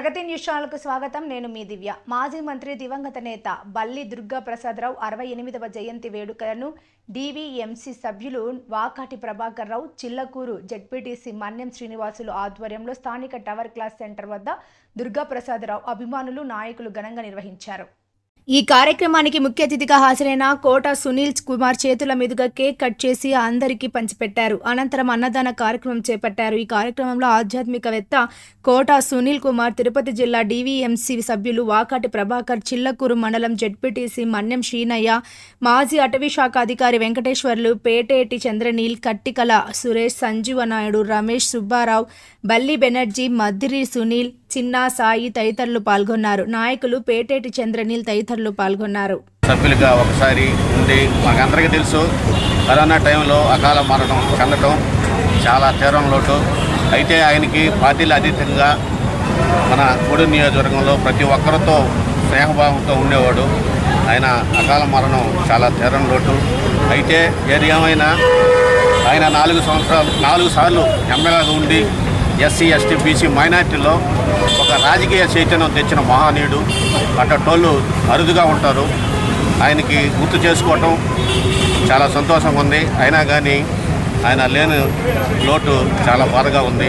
ప్రగతి news ఛానల్కు స్వాగతం. నేను మీ దివ్య. మాజీ మంత్రి దివంగత నేత బల్లి దుర్గా ప్రసాదరావు అరవై ఎనిమిదవ జయంతి వేడుకలను డివిఎంసి సభ్యులు వాకాటి ప్రభాకర్ రావు చిల్లకూరు జడ్పీటీసీ మన్యం శ్రీనివాసులు ఆధ్వర్యంలో స్థానిక టవర్ క్లాస్ సెంటర్ వద్ద దుర్గా ప్రసాదరావు అభిమానులు నాయకులు ఘనంగా నిర్వహించారు. ఈ కార్యక్రమానికి ముఖ్య అతిథిగా హాజరైన కోట సునీల్ కుమార్ చేతుల మీదుగా కేక్ కట్ చేసి అందరికీ పంచిపెట్టారు. అనంతరం అన్నదాన కార్యక్రమం చేపట్టారు. ఈ కార్యక్రమంలో ఆధ్యాత్మికవేత్త కోట సునీల్ కుమార్ తిరుపతి జిల్లా డివిఎంసి సభ్యులు వాకాటి ప్రభాకర్ చిల్లకూరు మండలం జడ్పీటీసీ మన్యం శ్రీనయ్య మాజీ అటవీ శాఖ అధికారి వెంకటేశ్వర్లు పేటేటి చంద్రనీల్ కట్టికల సురేష్ సంజీవ నాయుడు రమేష్ సుబ్బారావు బల్లి బెనర్జీ మద్దిరి సునీల్ చిన్నా సాయి తదితరులు పాల్గొన్నారు. నాయకులు పేటేటి చంద్రనీల్ తదితరులు పాల్గొన్నారు. సభ్యులుగా ఒకసారి ఉండి మాకందరికీ తెలుసు కరోనా టైంలో అకాల మరణం చెందటం చాలా తీవ్రం లోటు. అయితే ఆయనకి పార్టీలు అతీతంగా మన కొడు నియోజకవర్గంలో ప్రతి ఒక్కరితో స్నేహభావంతో ఉండేవాడు. ఆయన అకాల మరణం చాలా తీవ్రం లోటు. అయితే ఏది ఏమైనా ఆయన నాలుగు సంవత్సరాలు నాలుగు సార్లు ఎమ్మెల్యేగా ఉండి ఎస్సీ ఎస్టీ బీసీ మైనార్టీలో ఒక రాజకీయ చైతన్యం తెచ్చిన మహానీయుడు అట్టోళ్ళు అరుదుగా ఉంటారు. ఆయనకి గుర్తు చేసుకోవటం చాలా సంతోషంగా ఉంది. అయినా కానీ ఆయన లేని లోటు చాలా బాధగా ఉంది.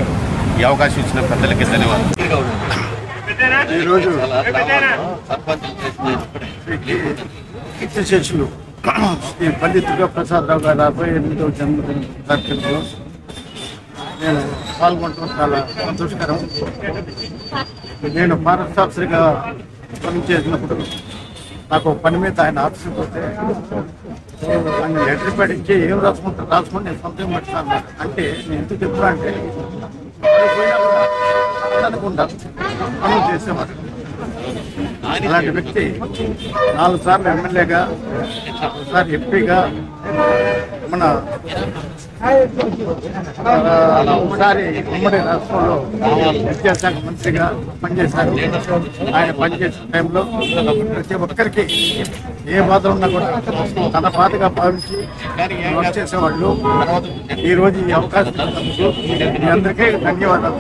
ఈ అవకాశం ఇచ్చిన పెద్దలకి ధన్యవాదాలు. ఈరోజు కీర్తి శ్రీ పల్లి దుర్గా ప్రసాదరావు గారి అరవై ఎనిమిదవ జన్మదిన కార్యక్రమంలో నేను పాల్గొనడం చాలా సంతోషకరం. నేను ఫారెస్ట్ ఆఫీసర్గా పనిచేసినప్పుడు నాకు పని మీద ఆయన ఆఫీస్కి పోతే ఆయన లెటర్ పడించి ఏం రాసుకుంటారు రాసుకుని నేను సొంతం పెడతాను అంటే నేను ఎందుకు చెప్తున్నా అంటే అనుకుంటాను పనులు చేసేవాడు. అలాంటి వ్యక్తి నాలుగు సార్లు ఎమ్మెల్యేగా ఒకసారి ఎంపీగా మన ఒకసారి ఉమ్మడి రాష్ట్రంలో విద్యాశాఖ మంత్రిగా పనిచేశారు. ఆయన పనిచేసిన టైంలో ప్రతి ఒక్కరికి ఏ బాధ ఉన్నా కూడా తన బాధగా భావించి వర్క్ చేసేవాళ్ళు. ఈరోజు ఈ అవకాశం మీ అందరికీ ధన్యవాదాలు.